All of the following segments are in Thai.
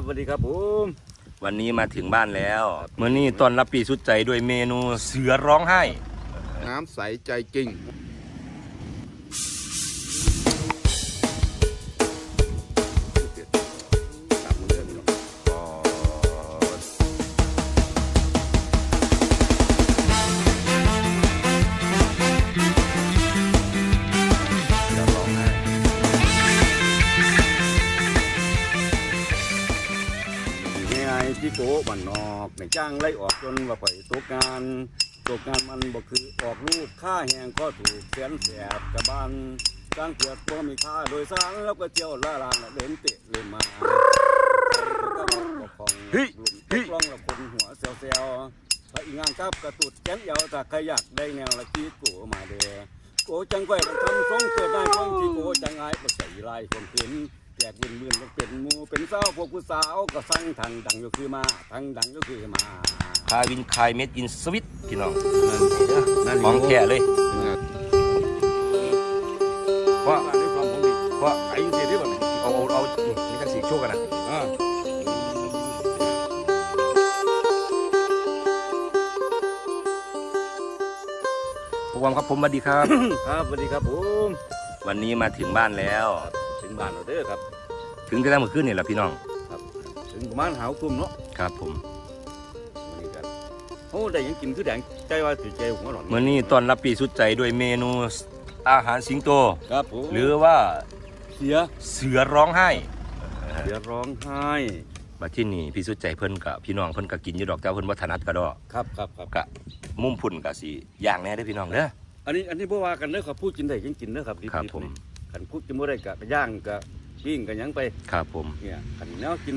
ครับสวัสดีครับผมวันนี้มาถึงบ้านแล้วเมื่อนี้ตอนรับปีสุดใจด้วยเมนูเสือร้องไห้ น้ำใสใจจริง จ้างไล่ออกจนว่าไปตกงานตกงานมันบ่คือออกลูกค่าแหงก็ถูกแสนแสบกระบาลสร้างเกียรติบ่มีค่าโดยสารแล้วก็เที่ยวล่าลานเดินเตะเลยมาก็บองลุมตกล่องละคนหัวเซลๆพระอีงานครับกระตุดแขนยาวถ้าใครอยากได้แนวละกี้โกมาเด้อโกจังไว้ต้องทำทรงเกิดได้ทรงที่โกจังไงก็ใส่ลายคนขึ้น แจกเงินหมื่นก็เป็นหมูเป็นสาวพวกผู้สาวก็สั่งทางดังก็คือมาทางดังก็คือมาคาวินคายเม็ดอินสวิตพี่น้องนั่นของแท้เลยว่าด้วยความของดีเพราะไอ้เสียที่บ่เนี่ยเอาเอาเอานี่นี่กันสีโชว์กันนะอ่าพวกความครับผมสวัสดีครับ ครับสวัสดีครับผมวันนี้มาถึงบ้านแล้วถึ งบ้านเราเด้อครับ ถึงจะได้เมื่อคืนนี่แหละพี่น้องครับถึงประมาณหาวทุ่มเนาะครับผมวันนี้กันโอ้ได้หยังกินคือแดงใจว่าสิใจหัวหลอนเมื่อนี้ตอนรับปีสุดใจด้วยเมนูอาหารสิงโต ครับผมหรือว่าเสียเสือร้องไห้เสียร้องไห้มาที่นี่พี่สุดใจเพิ่นกับพี่น้องเพิ่นก็กินอยู่ดอกเจ้าเพิ่นวัฒนัดก็ดอกครับครับครับ กะมุมพุ่นกะสิย่างแน่เด้อพี่น้องเด้อ อันนี้อันนี้บ่ว่ากันเด้อครับพูดกินได้ยังกินเด้อครับดิครับๆผม นี่ คันพูดกินบ่ได้ก็ก็ย่างก็ปิ้งก็หยังไปครับผมเนี่ยคันแนวกิน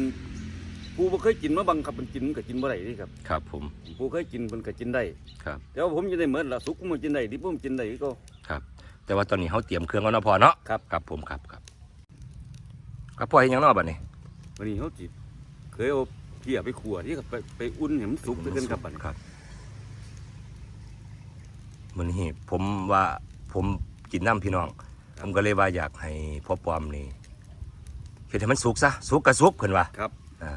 ผู้บ่เคยกินมาบังคับมันกินก็กินบ่ได้นี่ครับครับผมผู้เคยกินเพิ่นก็กินได้ครับแต่ว่าผมจะได้เหมือนละสุกมันกินได้ดิบผมกินได้ก็ครับ แต่ว่าตอนนี้เฮาเตรียมเครื่องแล้วเนาะพอเนาะครับครับผมครับครับครับพ่อเฮ็ดหยังเนาะบัดนี้วันนี้เฮาสิเคยเอาเพียไปขัวที่ครับไปไปอุ่นให้มันสุกด้วยกันครับบัดนี้ครับมื้อนี้ผมว่าผมกินน้ำพี่น้อง ผมก็เลยว่าอยากให้พ่อปอมนี่เฮ็ดให้มันสุกซะสุกก็สุกเพิ่นว่าครับ อ่า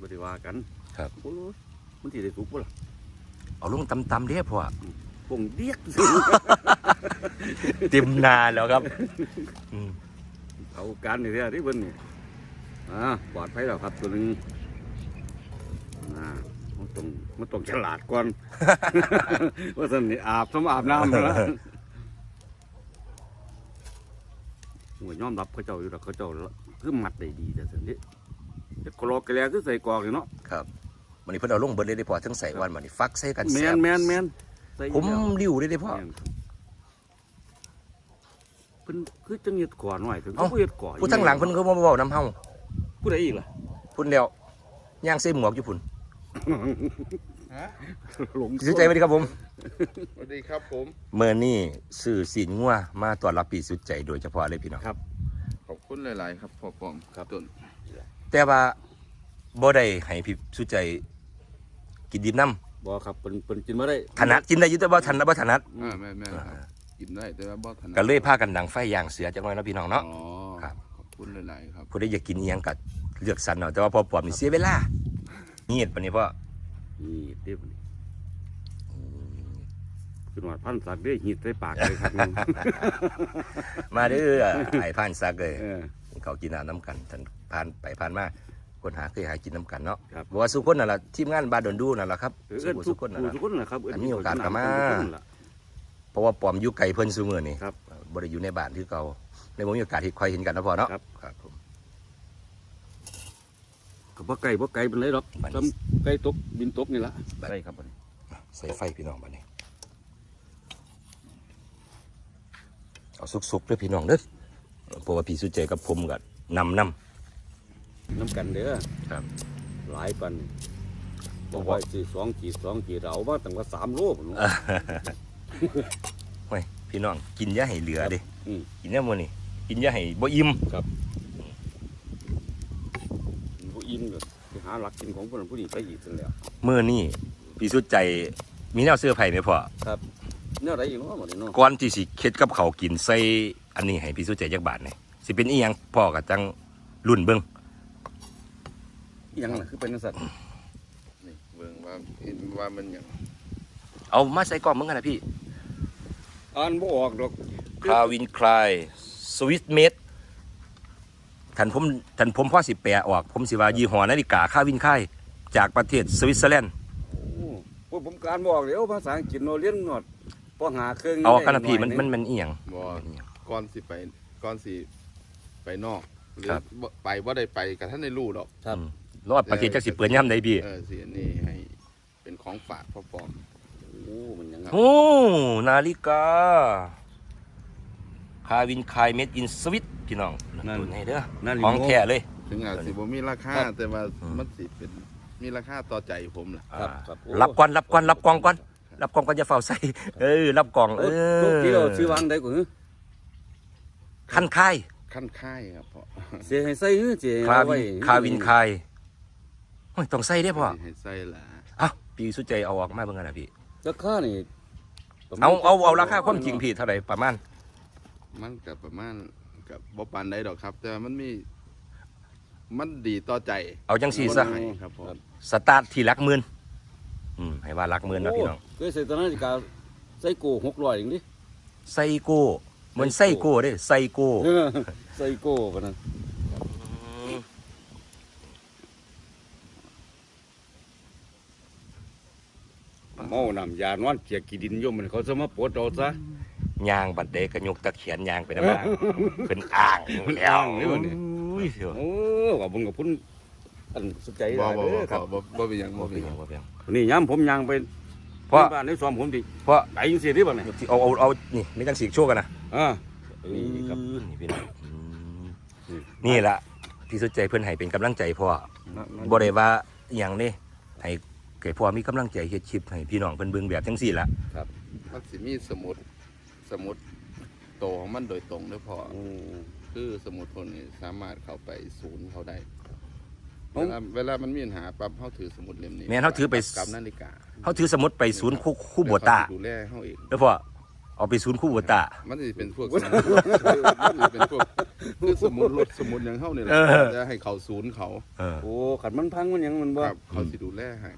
บ่ได้ว่ากันครับ โอ้ยมันสิได้สุกบ่ล่ะเอาลงตำๆเด้อพ่อคงเดียกเต็มนาแล้วครับอืมเอาการนี่เด้อที่เพิ่นนี่อ่าปลอดภัยแล้วครับตัวหนึงอ่ามันต้องมันต้องฉลาดก่อน ว่าซั่นนี่อาบสมอาบน้ำแล้ว หัวยอมรับเขาเจ้าอยู่แล้วเขาเจ้าคือมัดได้ดีแต่ซั่นนี่จะกรอกกระแลคือใส่กรอกนี่เนาะครับวันนี้เพิ่นเอาลงเบิดเลยได้อพ่อทั้งใส่วันวันนี้ฟักใส่กันแมแซ่นบแมนแมนใส่ผมแล้วริ้วได้อเด้อพ่อแม่นครับเพิ่นคือจังเฮ็ดก่อหน่อยถึงเอ้า เขาเฮ็ดก่อผู้ทั้งหลังเพิ่นก็บ่เว้านํเฮาผู้ใดอีกล่ะ พุ่นแล้วย่างใส่หมวกอยู่พุ่น หลงสุดใจสวัสดีครับผมสวัสดีครับผมเมื่อนี้ซื้อสีนงัวมาต้อนรับปีสุดใจโดยเฉพาะเลยพี่น้องครับ ขอบคุณหลาย ๆ ครับพ่อปอมครับต้นแต่ว่าบ่ได้ให้พี่สุดใจกินดิบน้บ่ครับเพิ่นเพิ่นกินบ่ได้ำถนัดกินได้อยู่แต่ว่าถนัดบ่ถนัดอ่าแม่แม่ครับกินได้แต่ว่าบ่ถนัดก็เลยพากันดังไฟย่างเสือจังหน่อยเนาะพี่น้องเนาะ อ๋อครับ ขอบคุณหลาย ๆ ครับผู้ใดอยากกินอีหยังก็เลือกสรรเอาแต่ว่าพอปลอมนี่เสียเวลาเงียบปานนี้พ่อ นี่เด้อนี่ขึ้นว่าพันสักเด้อหีดใส่ปากเลยครับนึงมาเด้อไอ้ผ่านซักเลยเออ เขากินน้ำน้ำกันท่านผ่านไปผ่านมาคนหาเคยหากินน้ำกันเนาะครับ บอกว่าสุคนนั่นแหละทีมงานบาดอนดูนั่นแหละครับเออสุเอิ้นคนทุสุกคนนั่นผู้แหละทุกคนนะครับเอิ้นอันมีโอกาสกลับมาทุกคนล่ะ เพราะว่าปลอมอยู่ไกลเพิ่นซูมือนี่ครับบ่ได้อยู่ในบ้านที่เก่าในบ่มีโอกาสที่ค่อยเห็นกันนะพ่อเนาะครับ ครับผม ก็บ่ไกลบ่ไกลเป็นไรหรอกบัดนี้ ซ้ำไกลตกบินตกนี่ล่ะไกลครับบัดนี้ใส่ไฟพี่น้องบัดนี้ เอาสุกๆเด้อพี่น้องเด้อเพราะว่าพี่สุเจกับผมก็นำนน้ำกันเด้อำครับ หลายปันบอกว่าสิสองขีดสองขีดเอามาตั้งว่าสามโลพุ่นเนาะ เฮ้ยพี่น้องกินอย่าให้เหลือเด้อืมกินแน่มื้อนี้กินอย่าให้บ่อิ่มผู้ อิ่มก็ไปหาหลักกินของผู้นั้นผู้นี้ไปอีกซั่นแหล้ว มื้อนี้พี่สุใจมีแนวเสื้อไผ่ไหมพ่อแนวใดอีกเนาะหมดนี่เนาะก่อนที่สิเค็ดกับเขาวกินใส่อันนี้ให้พี่สุใจจักบาทนี่สิเป็นอีหยังพ่อก็จังรุ่นเบิ่งอิหยังล่ะคือเป็นจังซั่นนี่เบิ่งว่าเห็นว่ามันหยังเอามาใส่กล่องมึงกันนะพี่ อ่านบ่ออกดอกคาวินคลายสวิสเมด ท่านผมท่านผมพ่อสิแปลออก ผมสิว่ายี่ห้อนาฬิกาคาวินคลายจากประเทศสวิตเซอร์แลนด์โอ้โอ้ผมการบอกเดี๋ยวภาษาอังกฤษโนเรียนหนอดพอหาเครื่องเอากันนะพี่หมันอยหมันมันอีหยังบ่ก่อนสิไปก่อนสิไปนอกหรือครับบ่ไปบ่ได้ไปกับท่านในรู้หรอกครับอืมรอดประเทศจักสิเปิดย่ำใดพี่เออสิอันนี้ให้เป็นของฝากพ่อปอมโอ้มันยังโอ้นาฬิกา คาวินคายเมดอินสวิตพี่น้องตัวนี้เด้อนั่นของแท้เลย ถึงอาจสิบ่มีราคาครับ แต่ว่าอืมมันสิเป็นมีราคาต่อใจผมล่ะครับครับโอ้ รับก่อนรับก่อนรับกล่องก่อนรับกล่องก่อนจะเฝ้าใส่เออรับกล่องเอโอ้อทุกที่เราซื้อวางได้กว่าขั้นค่ายขั้นค่ายครับพ่อเสียให้ใส่เฮ้อเสียให้คาเอไวินคาวินคายโอ้ยต้องใส่ได้อพ่อให้ใส่ล่ะอะพี่สุดใจเอาออกมาเบิ่งกันนะพี่ราคานี่ประมณเอาเอาเอาราคาความจริงพี่เท่าไหร่ประมาณ มันก็ประมาณกับบ่ปานใดดอกครับ แต่ว่ามันมี มันดีต่อใจเอาจังสี่ซะให้ครับผมสตาร์ทที่หลักหมื่นอืมให้ว่าหลักหมื่นนะพี่น้อง เคยใส่ตอนนั้นนาฬิกาใส่โก้600อย่างนี้ ไซโก้เหมือนไส้โก้เด้ไซโก้เออใส่โก้ปะนั้นเมานำยานอนเกียกกี่ดินโยมมันเขาจะมาปวดเอาซะ ยางบัดเดกระยกตะเขียนยางไปน้ำลางเป็นอ่างแล้วอ่างเลยวันนี้อุ้ยเสียวโอ้ว่าบุญกับพุ่นอันสุดใจบ่ได้บ่เด้บ่อครับบ่บ่เป็นหยังบ่บ่เป็เป็นนหหยัยังงบ่เป็นหยัง นี่ย้ำผมยังไปเพราะบ้านในซ้อมผมดิเพราะไอ้ยิงเสียดิบ่เนี่ยเอาเอาเอานี่ไม่ต้องสีกโชว์กันนะอ่านี่ครับนี่พี่น้องอืมนี่นี่แหละที่สุดใจเพื่อนให้เป็นกำลังใจพ่อ บ่ได้ว่าอหย่างนี้ให้เกิดพ่อมีกำลังใจเฮ็ดคลิปให้พี่น้องเพิ่นเบิ่งแบบจังซี่ล่ะ มันสิมีสมุด สมุดโตของมันโดยตรงเด้อพ่อโอ้คือสมุดพวกนี้สามารถเข้าไปศูนย์เขาได้เอ้าเวลาเวลามันมีปัญหาปั๊บเขาถือสมุดเล่มนี้แม่นเขาถือไป กับนาฬิกาเฮาถือสมุดไปศูนย์คู่คู่บัวตาเขสิดูแลเขาเอง แล้วพ่อเอาไปศูนย์คู่บัวตา มันจะเป็นพวกสมุดมันสิเป็นพวกคือสมุดรถสมุดอย่างเขาเนี่ยแหละเออ จะให้เขาศูนย์เขาเออโอ้ขัดมันพังมันหยังมันบ่ครับเขาสิดูแลให้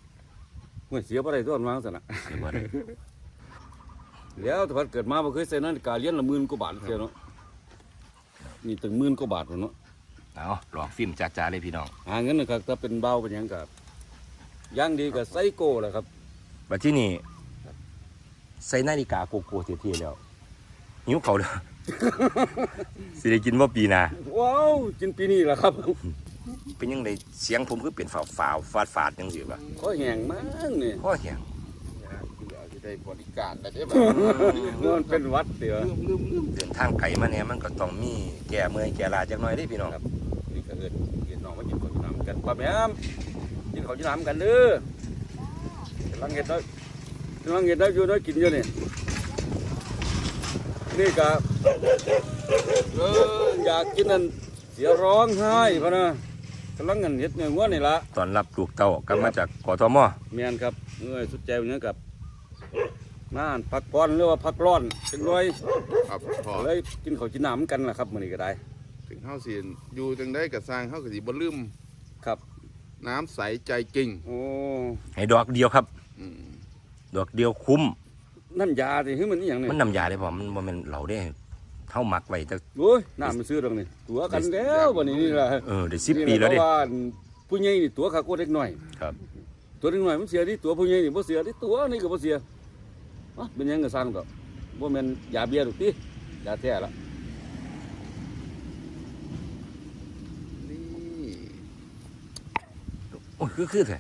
เมื่อเสียบ่ได้ตัวมันวางซั่นน่ะ เสียบ่ได้ แล้วแต่พัดเกิดมาบ่เคยใส่นาฬิกาเหรียญละหมื่นกว่าบาทเสียเนาะนี่ถึงหมื่นกว่าบาทพุ่นเนาะเอาหลอกฟิล์มจ้าๆเลยพี่น้องหาเงินนะครับถ้าเป็นเบาเป็นหยังก็อย่างดีก็ไซโก้แหละครับบัดที่นี่ใส่นาฬิกาโกโก้เท่ๆแล้วหิวเขาวแล้วสิได้กินบ่ปีหน้าว้าวกินปีนี้แหละครับ เป็นยังไงเสียงผมคือเป็นฝาวฝาวฟาดฟาดๆจังสิวะขอแห้งมากนี่พ่อเหียงที่ ได้บริการแต่เดี๋ยวมันเป็นวัดเดียวลืมลืมลืมเดินทางไกลมาเนี่ยมันก็ต้องมีแก่เมื่อยแก่ลาจักหน่อยเด้พี่น้องครับนี่ก็เอิ้นเอิ้นน้องมากินข้าวจีน้ำกันป้าแม่มกินข้าวจีน้ำกันเด้อกำลังเห็ดได้กำลังเห็ดได้อยู่ได้กินอยู่นี่นี่ก็เอออยากกินนั่นเสียร้องไห้พะนะกำลังเงินเห็ดเงินวัวนี่ละตอนรับลูกเต้ากลับมาจากกทมเมียนครับเงื่อยสุดใจเนื้อกับ น่านพักผ่อนหรือว่าพักร้อนเป็นร้อยครับพอเลยกินข้าวจีน้ำกันล่ะครับมื้อนี้ก็ได้ ถึงเฮาสิอยู่จังได้กับสร้างเฮาก็สิบ่ลืมครับ น้ำใสใจจริงโอ้ให้ดอกเดียวครับ อืมดอกเดียวคุ้ม น้ำยาสิคือมันนี่อย่างนี้มันน้ำยาได้บ่มันบ่แม่นเหล่าได้เท่ามักไว้แต่โอ้ยน้ำมันซื้อตรงนี้ตัวกันแล้ววันนี้นี่ล่ะเออได้10ปีแล้วเด้เพราะว่าผู้ใหญ่นี่ตัวขาโคตรเล็กน้อย ครับ ตัวเล็กน้อยมันเสียที่ตัวผู้ใหญ่นี่บ่เสียที่ตัวนี่ก็บ่เสียอะ เป็นหยังก็สร้างดอกบ่แม่นยาเบียร์ดอกติยาแท้ละนี่โอ้ยคือคือแท้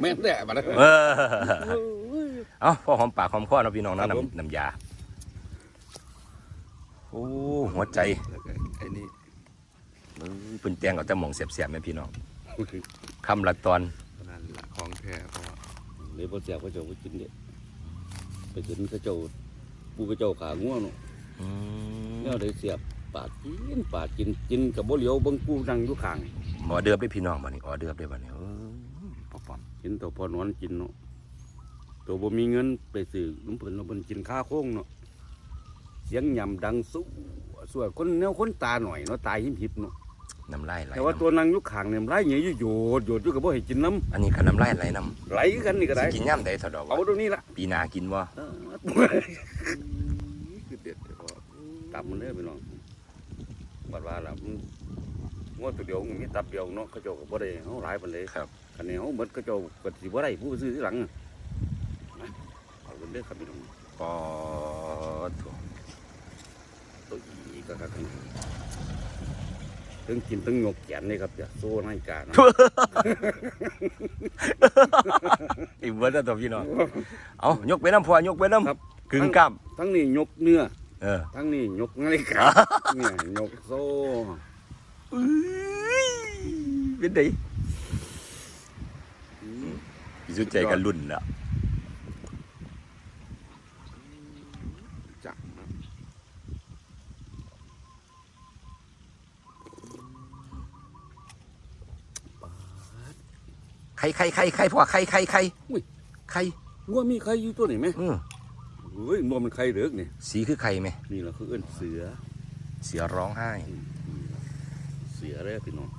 แม่นแท้บัดนั้นเออเอาพอหอมปากหอมคอเนาะพี่น้องเนาะครับผมน้ำน้ำยาโอ้หัวใจแล้วก็ไอ้นี่เออเพิ่นแต่งเอาแต่หม่องเสียบๆแม่พี่น้องคำละตอนนั่นล่ะของแท้เพราะว่าเลยบ่เสียเขาเจ้าบ่กินเด้ ไปกินเขาเจ้าปูเขาเจ้าขางัวเนาะอืมแนวได้เสียบปาดกินปาดกินกินกับบ่เหลียวเบิ่งปูนั่งอยู่ข้างออเดือบได้พี่น้องบัดนี้ออเดือบได้บัดนี้เออปอมกินตัวพอนอนกินเนาะตัวบ่มีเงินไปซื้อน้ำเพิ่นเราะเพิ่นกินข้าโค้งเนาะเสียงยำดังสู้สวยคนแนวคนตาหน่อยเนาะตาหิมหิบเนาะน้ำลายไหลแต่ว่าตัวนางอยุคขางเนี่ยมันไหลเหนียวโยดโยดอยู่กับบ่ให้กินน้อันนี้ก็น้ำลายไหลน้ำไหลกันนี่ก็ำได้สิกินย่ำใดเถอะดอกเอาวะตรงนี้ละ ปีหนากินบ่เออคือเด็ดเฉพาะตับมันเด้อพี่น้องบัดว่าล่ะมันงวดตัวเดียวมันมีตับเดียวเนาะเขาเจ้าก็บ่ได้เฮาหลายปานใดครับคันนี้เฮาหมดเขาเจ้าก็สิบ่ได้ผู้ซื้อทีหลังอะนะเอาเด้อครับพี่น้องปอถูกตัวอีกก็ครับ ถึงกินถึงยกแขนนี่ครับอย่าโซ่ให้กานะ อีเบิร์ดแล้วตัวพี่น้องเอายกไปน้ำพอยกไปน้ำครับกึ่งกล้ามทั้งนี้ยกเนื้อ เออทั้งนี้ยกนาฬิกาเนี่ยยกโซ่เป็นไดพี่สุดใจกันรุ่นละ จักนะ ใครใครใครใครพ่อใครใครใครใครว่ามีใครอยู่ตัวไหนไหมอือเฮ้ยมันมันใครเด้อเนี่ยสีคือใครไหมนี่แหละคือเอิ้นเสือ เสียร้องไห้ เสือเลยพี่น้อง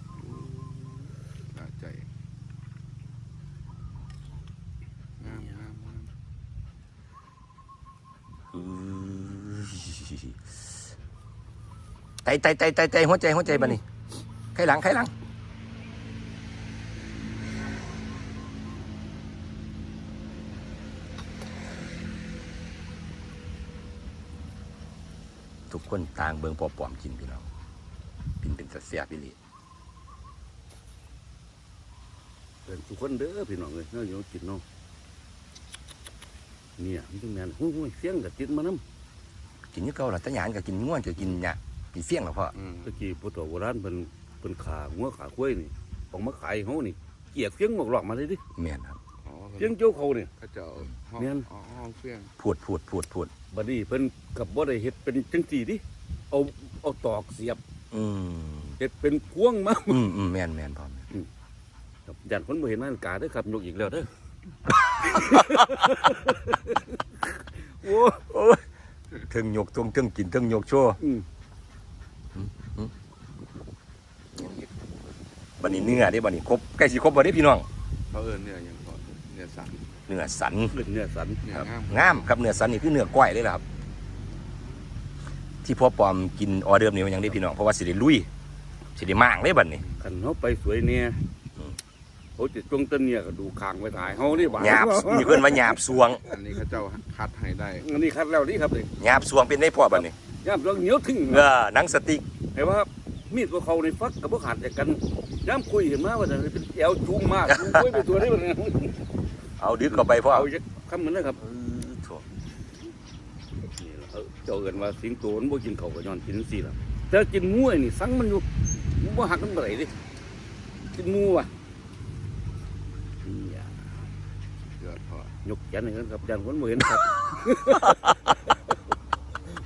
น่าใจงามงามงามอื้อไตไตไตไตไตหัวใจหัวใจบ้านี่ใครหลังใครหลัง ทุกคนต่างเบิ่งปอปอมกินพี่น้องกินเป็นสัตว์เสียพี่ลีเอิ้นทุกคนเด้อพี่น้องเลยเนาะอยู่กินเนาะเนี่ยมันต้องแม่นโอ้ยเสียงก็ติดมานํกินนี่เก่าละตะหยานก็กินง่วนก็กินเนี่ยกินเฟี้ยงหรอพ่ออืมตะกี้พุทธโบราณเพิ่นเพิ่นขางัวขาควายนี่ออกมาขายเฮานี่เกียกเสียงหมอกหลอกมาเลยดิเมียนครับอ๋อเสียงเจ้าเขานี่เขาจะเอาห้องเนี่ยอ๋อห้องเฟี้ยงพูดพูดพูดพูด บัดนี้เพิ่นกับบ่ได้เฮ็ดเป็นจังซี่ดิเอาเอาตอกเสียบอืมเฮ็ดเป็นพวงมาอืมอืมแมนแมนพ่อแม่นครับยันคนบ่เห็นนาฬิกาเด้อครับยกอีกแล้วเด้อ โอ้โอ้ยเทิงยกทงเทิงกินเทิงยกโชว์อืมบันนี้เนื้อเด้บันนี้ครบใกล้สิครบบ่ได้พี่น้องเขาเอิญเนี่ยยังก่อนเนี่ยสัน เนื้อสันเลือดเนื้อสันเนี่ยครับงามงามครับเนื้อสันนี่คือเนื้อก้อยเลยล่ะครับ ที่พ่อปอมกินออเดิร์ฟนี่มันยังได้พี่น้องเพราะว่าสิได้ลุยสิได้ม่างเลยบัดนี้คันเฮาไปสวยเนี่ยอืมเขาจะจงต้นเนี่ยก็ดูคางไว้ถ่ายเฮานี่บ่าหยาบมีเพิ่นว่าหยาบสวง อันนี้เขาเจ้าคัดให้ได้อันนี้คัดแล้วนี่ครับนี่หยาบสวงเป็นได้พ่อบัดนี้ยามเราเหนียวถึงเออหนังสติ๊กเห็นว่ามีดกับเขาในฟักกับบ่ขาดจากกันยามคุยเห็นมาว่าจะเป็นแอวจุ้มมากจุ้มคุยไปตัวนี้บ่เนี่ย เอาดึกเข้าไปพ่อเอาจักคำมันนะครับเออโถ่นี่ล่ะเออเจ้าเอิ้นว่าสิงโตมันบ่กินข้าวก็ย้อนกินจังซี่ล่ะแต่กินงูไอ้นี่สั่งมันอยู่มันบ่หักมันบ่ได้ดิกินงูว่ะเนี่ยเกิดพอยกแขนให้กันครับยันคนบ่เห็นครับ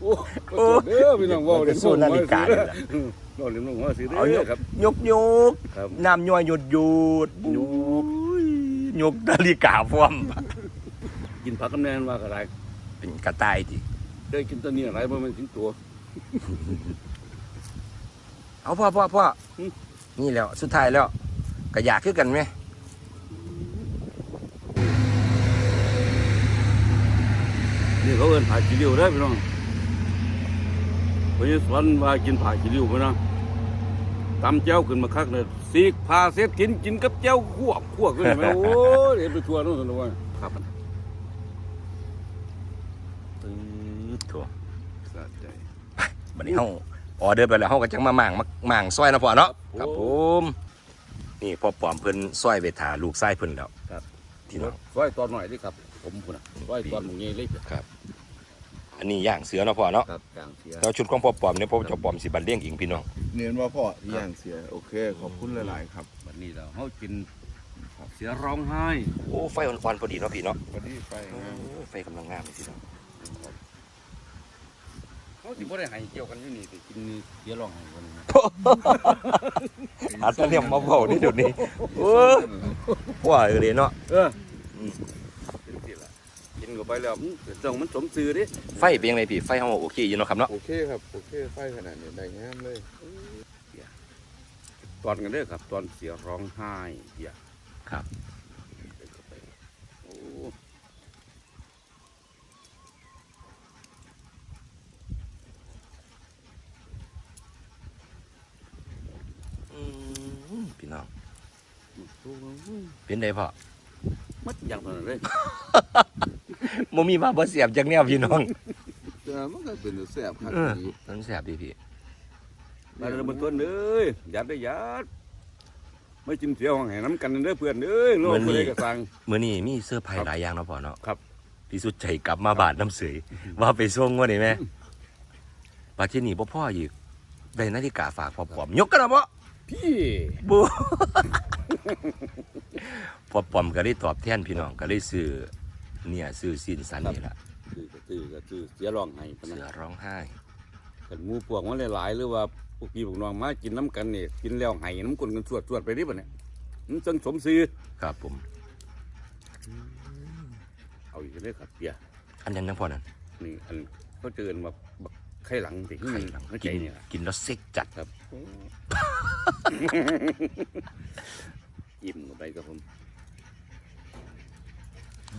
โอ้โอ้เด้อพี่น้องเว้าเล่นสู้นาฬิกาเลยล่ะเว้าเล่นน้องว่าสิเอาเด้ยอกครับ ยกยกครับ น้ำย่อยหยดหยุดยกอุ้ ยยกนาฬิกาพร้อมกินผักกำแนนว่าก็ได้เป็นกระต่ายที่ได้กินตัวนี้อะไรบ่แม่นสิงตัว เอาพ่อพ่อพ่ออืมนี่แล้วสุดท้ายแล้วก็อยากคือกันไหมนี่เขาเอิ้นผาขี้ริ้วเด้อพี่น้องเพราะฉะนั้นสอนว่ากินผาขี้ริ้วบ่นะตำแจ้วขึ้นมาคักเลย ซีกพาเสร็จกินกินกับแจ้วคั่วคั่วขึ้นไหมโอ้ยเห็นไปทั่วโนู่นซั่นว่าครับปื๊ดถั่วสะใจบัดนี้เฮาออเดอร์ไปแล้วเฮาก็จังมาหม่างมาหม่างซอยนะพ่อเนาะครับผมนี่พ่อปอมเพิ่นซอยไปถาลูกไส้เพิ่นแล้วครับ พี่น้องร้อยตอนหน่อยดิครับ ผมพุ่นน่ะร้อยตอนหมูใหญ่เล็ก อันนี้ย่างเสือเนาะพ่อเนาะครับกลางเสียแล้วชุดของพ่อปอมเนี่ยพ่อเจ้าปอมสิบันเลี้ยงอิงพี่น้อง เนียนว่าพ่อที่ย่างเสียโอเค ขอบคุณหลาย ๆ ครับบัดนี้เราเฮากินเสียร้องไห้โอ้ไฟอ่อนๆพอดีเนาะพี่เนาะวันนี้ไฟโอ้งามไฟกำลังงามเลยพี่น้องเขาสิบ่ได้ให้เกี่ยวกันอยู่นี่สิกินนี่เสียร้องไห้คนนะอาตะเลียมมาเผานี่เดี๋ยวนี้โอ้ว่าเออเด้เนาะ เออ อืม เป็นสิล่ะกิน เข้าไปแล้วมันต้องมันสมซื่อดิไฟเป็นยังไงพี่ไฟเฮาโอเคอยู่เนาะครับเนาะโอเคครับโอเคไฟขนาดนี้ได้งามเลยตอนกันเด้อครับ ตอนเสียร้องไห้อย่าครับโอ้อืมพี่น้องโหเป็นไดพ่อ มัดอย่างนั้นเลยบ่มีมาบ่เสียบจักแนวพี่น้องแต่มันก็เป็นแซ่บครับเออนี่มันแสบดีพี่มาเลยบนต้นเอ้ยยัดได้ยัดไม่จิ้มเสียห้องแห่น้ำกันเด้อเพื่อนเอ้ยโลกเพื่อนกระสังมื้อนี้มีเสื้อร์ไผ่หลายอย่างเนาะพ่อเนาะครับพี่สุดใจกลับมาบาดน้ำเสยว่าไปส่งว่านี่แม่ปาที่นี่บ่พ่ออีกได้นาฬิกาฝากพอปอมยกกันนะบ่พี่บู พอปอมก็ได้ตอบแทนพี่น้องก็ได้ซื้อเนี่ยซื้อสินสันนี่ล่ะคือก็คือก็คือเสียร้องไห้ปะเสืนะอร้องไห้กันหมูพวกมันหลายๆหรือว่าพวกพี่พวกน้องมากินน้ำกันเนี่ยกินแล้วไห้น้ำกลนกันสวดสวดๆไปดิปะเนี่ยมันจังสมซื้อครับผม เอาอีกเลยครับเปียอันนั้นยังพอนั้นนี่อันเขาเจอกันว่าบักไข่หลังสิที่มันหัวใจกินเนี่ยกินแล้วเซ็กจัดครับ อิ่มลงไปครับผม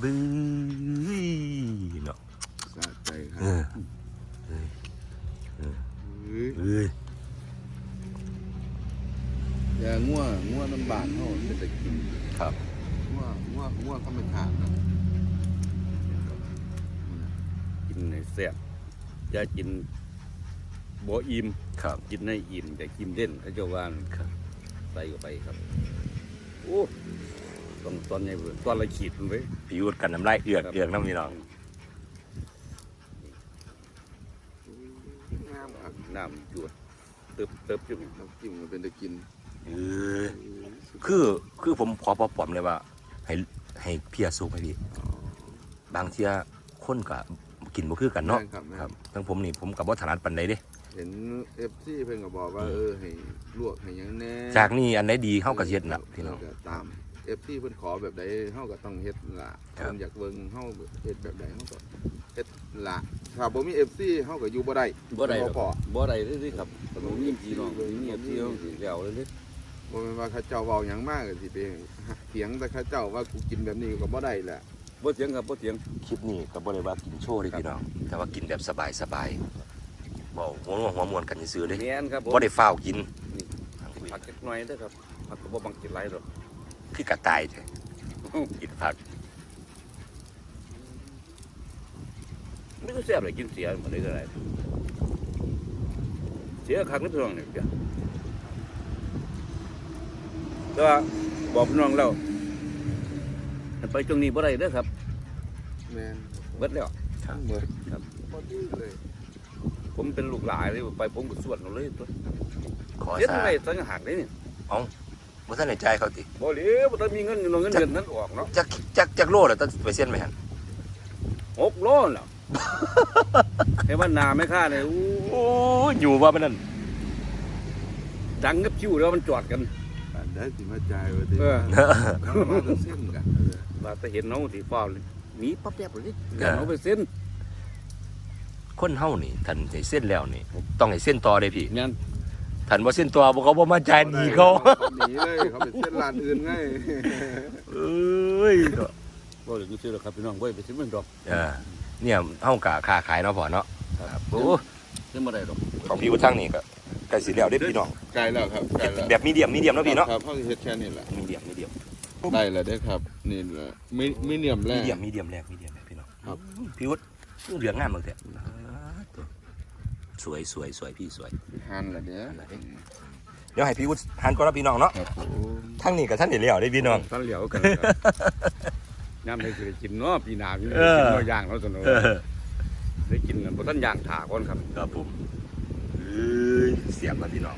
บื้อเนาะสะใจครัเอบอเฮ้ยเอ้ยอย่าง่วงง่วงน้ำบานเขาเป็นตะกินครับง่วงง่วงง่วงเขาไม่ทานนะกินในแซ่บจะกินบ่อิ่มครับกินในอิ่มแต่กินเด่นเขาเจะว่าครับใส่เข้าไปครับ โอ้ต้องตอนใหญ่เบิ่งตอนละขีดมันไว้พี่ยุดกันน้ำลายเอือกเอือกน้ำพี่น้องงามครับน้ำจวดเติบเติบจุ่มน้ำจิ้มมันเป็นตะกินเออคือคือผมขอปอปอมเลยว่า ให้ให้เพียสูบให้พี่บางเที่ยคนก็กินบ่คือกันเนาะแม่ครับแม่ครับทั้งผมนี่ผมกับว่าถนัดปันใดเด้ เห็นเอฟซีเพิ่นก็บอกว่าเออให้ลวกให้หยังแน่จากนี้อันไหนดีเข้ากับเฮ็ดน่ะพี่น้องเก็ตามเอฟซีเพิ่นขอแบบใดเฮาก็ต้องเฮ็ดล่ะครับเพิ่นอยากเบิ่งเฮาเฮ็ดแบบใดเฮาก็เฮ็ดล่ะถ้าบ่มีเอฟซีเฮาก็อยู่บ่ได้บ่ได้หรอกพอบ่ได้เลยครับขนมนี่พี่น้องนี่เที่ยวสิแล้วเลยเด้บ่แม่นว่าเขาเจ้าเว้าหยังมากก็สิไปเถียงแต่เขาเจ้าว่ากูกินแบบนี้ก็บ่ได้แหละบ่เถียงครับบ่เถียงคลิปนี้ก็บ่ได้ว่ากินโชว์เด้พี่น้อง แต่ว่ากินแบบสบายสบายๆ บ่หัวหัวมวนกันซื่อๆเด้แม่นครับผมบ่ได้ฟ้าวกินผักจักหน่อยเด้อครับผักก็บ่บังกินหลายดอกคือกระต่ายแท้กินผักนี่ก็แซ่บเลยกินเสียหมดเลยก็ได้เสียคักนิดเดียวนี่เปียแต่ว่าบอกพี่น้องแล้วให้ไปตรงนี้บ่ได้เด้อครับแม่นเบิดแล้วครับเบิดครับบ่ดีเลย ผมเป็นลูกหลานเลยไปผมก็สวดเอาเลยตัวขอเฮ็ดซะอะไรสังหักเลยนี่บ่ทันได้จ่ายเขาติบ่เหลียวบ่ต้องมีเงินอยู่เนาะเงินเดือนนั้นออกเนาะจักจักจักโลแล้วต้องไปเส้นไปหั่นหกโลแล้วให้ว่านาไม่ค่าเนี่ยอู้โอ้ยอยู่ว่ามันนั่นดังกับคิวแล้วมันจอดกัน อันได้สิมาจ่ายว่าติเออ เอามาจะเส้นกันว่าแต่เห็นน้องที่ฟ้าวเลยหนีปั๊บแป๊บเลยเดี๋ยวเอาไปเส้น คนเฮานี่ท่านให้เส้นแล้วนี่ ต้องให้เส้นต่อเด้พี่งั้นท่านบ่เส้นต่อบ่เขาบ่มาจ่ายหนี้เขาหนีเลยเขาไปเส้นร้านอื่นไงเอ้ยเนาะบ่ได้ซื้อหรอกครับพี่น้องบ่ได้ไปซื้อมันดอกเออเนี่ยเฮากะค้าขายเนาะพ่อเนาะครับโอ้ซื้อมาได้ดอกของพี่วุฒิทั้งนี่ก็ใกล้สิแล้วเด้พี่น้องไกลแล้วครับไกลแล้วแบบมีเดียมมีเดียมเนาะพี่เนาะครับเขาสิเฮ็ดแค่นี้แหละมีเดียมมีเดียมได้แล้วเด้อครับนี่แหละมิมิเนียมแรมีกเดียมมีเดียมแรกมีเดียมแรกพี่น้องครับพี่วุฒิเหลืองงามมากแต่ สวยสวยสวยพี่สวยหันละเด้อเดี๋ยวให้พี่วุฒิทานก่อนนะพี่น้องเนาะครับผมทั้งนี้กับท่านเห็นแล้วได้พี่น้องท่านเหลียวกันครับน้ำได้สิได้กินเนาะปีหน้ามีเออกินเนาะย่างเนาะสนุกเออได้กินกันบ่ทันย่างถาก่อนครับครับผมเอ้ยเสียบมาพี่น้อง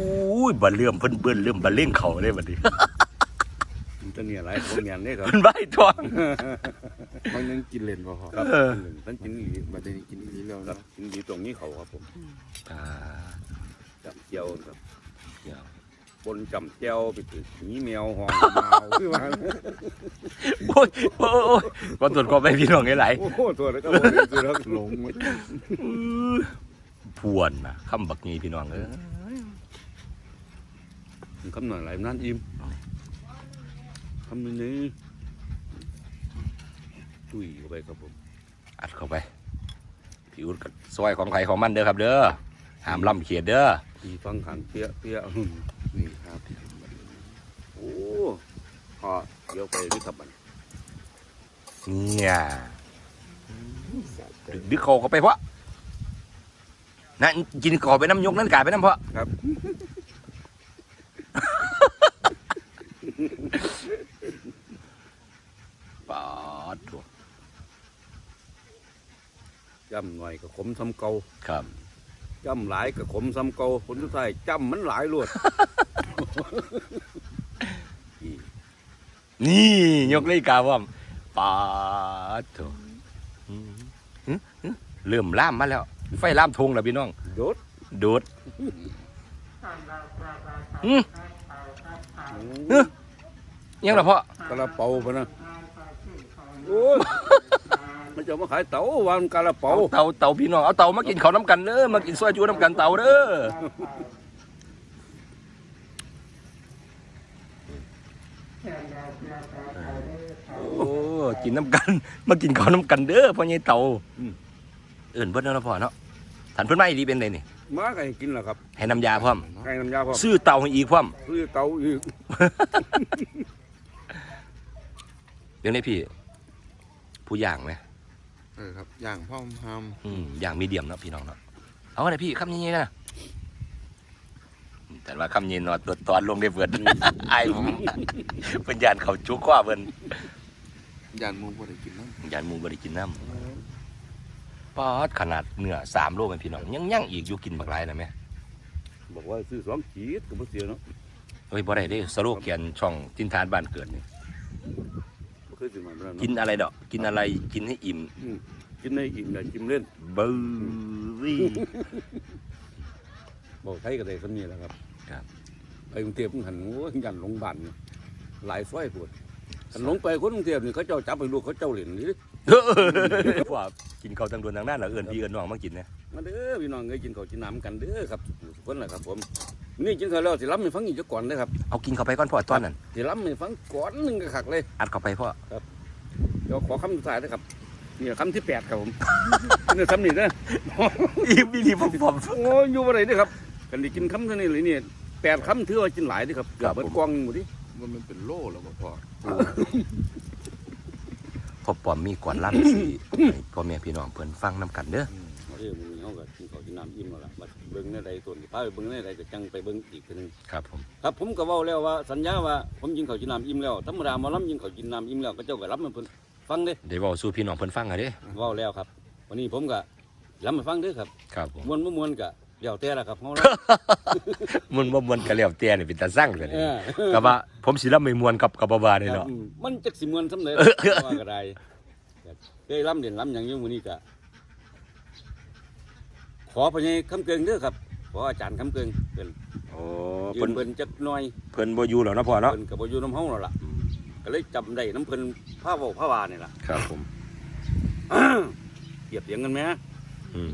อุ้ยบันเลื่อมเพิ่นเบิ่นเริ่มบันเล่งเขาเลยบัดนี้มั นจะเนี่ยหลายคนเนี่ยนี่ครับเพิ่นใบทอง มันยังกินเล่นบ่พอครับเออท่านกินอีหลีบัดนี้กินอีหลีแล้วครับเนาะกินดีตรงนี้เขาครับผมอ่าจำเจียวครับเดี๋ยวบนจำเจียวไปถึงหนีแมวห้องเมาคือว่าโอ้ยโอ้ยโอ้ยก่อนตรวจก่อนไปพี่น้องหลายโอ้โหตัวนั้นก็บ่ได้ซื้อแล้วหลงหมดๆอื้อพวนนะคำบักนี้พี่น้องเอ้ยคำหน่อยหลายนั้นอิ่มคำนี้นี่จุยเข้าไปครับผม อัดเข้าไป ผิวกับซอยของไข่ของมันเด้อครับ เด้อหามล่ำเขียดเด้อทีฟังขันเปี้ยเปี้ยนี่ครับโอ้พอเดี๋ยวไปวิทับมันเนี่ยดึกดึกคอเข้าไปเพราะนั่นกินคอไปน้ำยกนั่นกายไปน้ำเพราะครับ ปาดถั่วจำหน่อยก็ขมซ้ำเก่าครับจำหลายก็ขมซ้ำเก่าผลสุดท้ายจำมันหลายรวด นี่ยกเลยกาว่าปาดถั่วอืมหึหึเริ่มล่ามมาแล้ว ไฟล่ามทงแล้วพี่น้องโดดโดดอืมเอ้อยังละเพาะกระเป๋าพะนะโอ้ ยมันจะมาขายเต๋าวันกระเป๋าเอาเตาเตาพี่น้องเอาเตามากินข้าวน้ำกันเด้อมากินซอยจูน้ำกันเตาเด้อโอ้กินน้ำกัน มากินข้าวน้ำกันเด้อพ่อใหญ่เตาเอื่นเบิ้ลแล้วพ่อเนาะถันเพิ่นมาอีดีเป็นไดนี่มาไก่กินเหรอครับให้น้ำยาพร้อมไก่น้ำยาพร้อมซื้อเตาให้อีกพร้อมซื้อเต๋าอีกเดี๋ยวนี้พี่ ผู้ย่างไหมเออครับย่างพ่อมทอืมอย่างมีเดียมเนาะพี่น้องเนาะเอาอะไรพี่คำนี้นะแต่ว่าคำนี้เนอตัวตอนลงได้เบิด ไอ้ายผมเป็นยานเขาจุกข้อเพิ่นำย่านหมูบ่ได้กินน้ำยานหมูบริกินน้ำปอดขนาดเนื้อสามโลเป็นพี่น้องยังยังอีกอยู่กินบักไรนะแม่บอกว่าซื้อสองขีดก็บ่เสียเนาะเฮ้ยบ่ได้เด้สโลแกนช่องทินทานบ้านเกิดนี่บ่เคยซื้อมาแล้วกินอะไรดอกกินอะไรกินให้อิ่ม กินในอิ่มได้กินเล่นเบ้ยบอกไทยก็ได้คำนี้แหละครับครับไปกรุงเทพมันหันโอ้ยยันลงบ้านเนี่ยหลายซอยปวดหันลงไปคนกรุงเทพนี่เขาเจ้าจับไปลูกเขาเจ้าเหรียญนี่พวกกินข้าวตังดวนทางนั้นเหรอเอิ้นพี่เอิ้นน้องมากินนะมาเด้อพี่น้องเอ้ยกินข้าวกินน้ำกันเด้อครับทุกคนแหละครับผม นี่กินข้าวแล้วสิล้ำให้ฟังอีกจักก่อนเด้อครับเอากินเข้าไปก่อนพ่อตอนนั้นสิล้ำให้ฟังก่อนหนึ่งก็ขักเลยอัดเข้าไปพ่อเดี๋ยวขอคำสุดท้ายนะครับนี่คำที่แปดครับผมนี่คำนี้นะอีมีดีผมผมโอ้ยอยู่อะไรนี่ครับกันได้กินคำเท่านี้เลยเนี่ยแปดคำถือว่ากินหลายเด้อครับเกือบเบิดกล่องหมดดิว่ามันเป็นโล่แล้วบ่พอพ่อปอมมีก่อนล่ำสิให้พ่อแม่พี่น้องเพิ่นฟังนํกันเด้อเอาเด้อมื้อ นี้เฮาก็กินข้าวกินน้ำอิ่มแล้วล่ะบัดเบิ่งในใดส่วนที่พาไปเบิ่งในใดก็จังไปเบิ่งอีกเทีนึงครับผมครับผมก็เว้าแล้วว่าสัญญาว่าผมกินข้าวกินน้ำอิ่มแล้วธรรมดาหมอลำกินข้าวกินน้ำอิ่มแล้วก็เจ้าก็รับมันเพิ่นฟังเด้ได้เว้าสู่พี่น้องเพิ่นฟังอะเด้เว้าแล้วครับ วันนี้ผมก็รับมาฟังเด้อครับครับผมมวนบ่มวนก็เดี๋ยวแต่ละครับเฮาละมันบ่ม่วนก็แล้วแต่นี่เป็นตาสั่งเลยเออ ก็ว่าผมสิรับไม่ม่วนกับกับบ่ว่าได้ครัเนาะบอืมมันจักสิมวนสำเร็จว่าก็ได้เคยล้ำเด่นล้ำอย่างอยู่มื้อนี้ก็ ขอพญายคำเกิงเด้อครับขออาจารย์คำเกิงเป็นโอ้ยืเพิ่นนเพิ่นจักหน่อยเพิ่นบ่อยู่แล้วเนาะพ่อเนาะเพิ่นก็บ่อยู่น้ำเฮาแล้วล่ะก็เลยจำได้น้ำเพิ่นผ้าเว้าผ้าวานี่ล่ะ ครับผมเทียบเสียงกันไหมฮะ อืม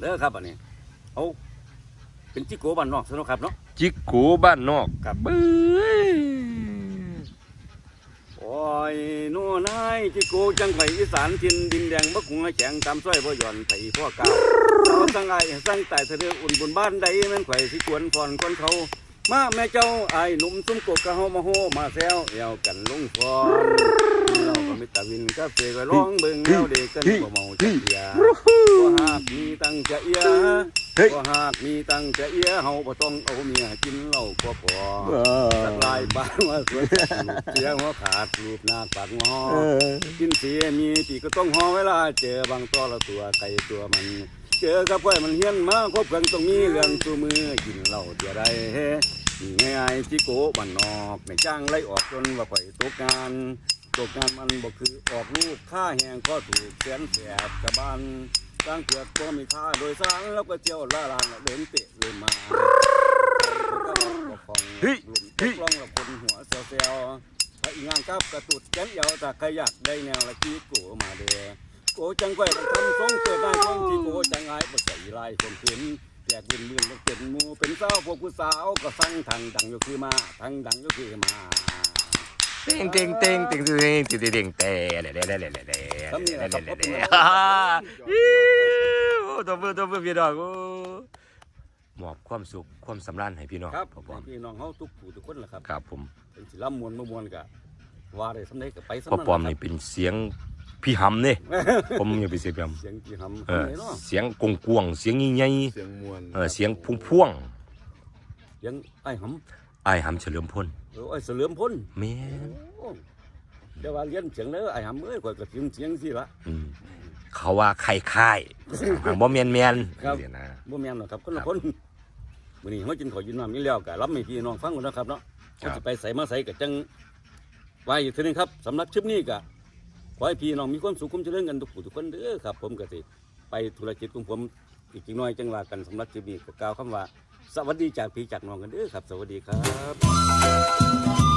เด้อครับอันนี้เอาเป็นจิโกบ้านนอกซะเนาะครับเนาะ จิกกูบ้านนอกครับเบ้ยโอ้ยโน่นายจิโกจังไผอีสานทินดินแดงบักหุงแจงตามซอยพ่อย่อนไผพ่อกาวสาวสังไอสังแต่เธออุ่นบุญบ้านใดแม่นไผสิกวนฟอนคนเขา มาแม่เจ้าไอ้หนุ่มซุ้มกกกะเฮามาโฮมาแซวเอวกันลงฟอนเราก็มิตรวินกาเฟ่ก็ร้องเบิ่งแล้วเด็กกันบ่เมาจักเดียบ่หากมีตังจะเอีย เฮ้ยหากมีตังจะเอียเฮาบ่ต้องเอาเมียกินเหล้าก็พอสักลายบ้านว่าสวยเสียหัวขาดรูปหน้าปากงอเออ กินเสียมีปีก็ต้องหอเวลา เจอบางตัวละตัวไก่ตัวมัน เจอกับก้อยมันเฮี้ยนมาครบเพื่อนต้องมีเรื่องตัวมือกินเหล้าเดียวได้นี่ง่ายๆจิโกบ้านนอกไม่จ้างไล่ออกจนว่าข่อยตกงาน ตกงานมันบอกคือออกลูกค่าแหงก็ถูกแสนแสบกระบาล สร้างเผือกก็มีค่าโดยสารแล้วก็เที่ยวล่าลานเดินเตะเลยมาใครก็บอกฟองหลุมตกลองล้วคนหัวเซลๆถ้าอีงานกับกระตุดแก้มเยาวแต่ใครอยากได้แนวละกี้กูมาเด้อโกจังไว้ทำทรงเกิดได้ทรงที่โกจังไงบ่ใส่ลายส่งขึ้นแจกวินเมื่นแล้วเป็นหมูเป็นสาวพวกผู้สาวก็สั่งทางดังอยู่คือมาทางดังอยู่คือมา เต็งเต็งเต็งเต็งเต็งเต็งเต็งเต็งเต็งเด้เด้เด้เด้เด้เด้ทำนี่แหละครับเด้เด้ฮ่าโอ้ตัวเพื่อตัวเพื่อพี่น้องโอ้มอบความสุขความสำราญให้พี่น้องครับพ่อปอมพี่น้องเฮาทุกผู้ทุกคนล่ะครับครับผมเป็นสิล่ำมวนบ่มวนก็ว่าได้สำเร็จก็ไปสำพ่อนั้นปอมล่ะนี่เป็นเสียงพี่หำเนี่ยผมอย่าไปเสียงพี่หเสียงที่หำำเออไหนเนาะเสียงกงกวงๆเสียงใหญ่เสียงมวลๆเออเสียงพุ่งพ่วงเสียงไอ้หๆอ้ายหำเฉลิมพลำเออไอ้เสลือมพ้นแม่นโอ้เดี๋ยวว่าเรียนเสียงเด้อไอ้หำเอ้ยข่อยก็เสียงเสียงสิละ อืมเขาว่าไข่ค่ายหางบ่แม่นแม่นครับ เดี๋ยวนะ บ่แม่นหรอกครับคนละคนมื้อนี้เฮากินข้าวกินน้ำนี่แล้วก็รับให้พี่น้องฟังก่อนนะครับเนาะครัเขาบ สิไปใส่มาใส่ก็จังไว้อีกทีหนึงครับสำหรับคลิปนี้ก็ขอให้พี่น้องมีความสุขความเจริญกันทุกผู้ทุกคนเด้อครับ ผมก็สิไปธุรกิจของผมอีกจักหน่อยจังว่ากันสำหรับคลิปนี้ก็กล่าวคำว่า สวัสดีจากพี่จากน้องกันเด้อครับ สวัสดีครับ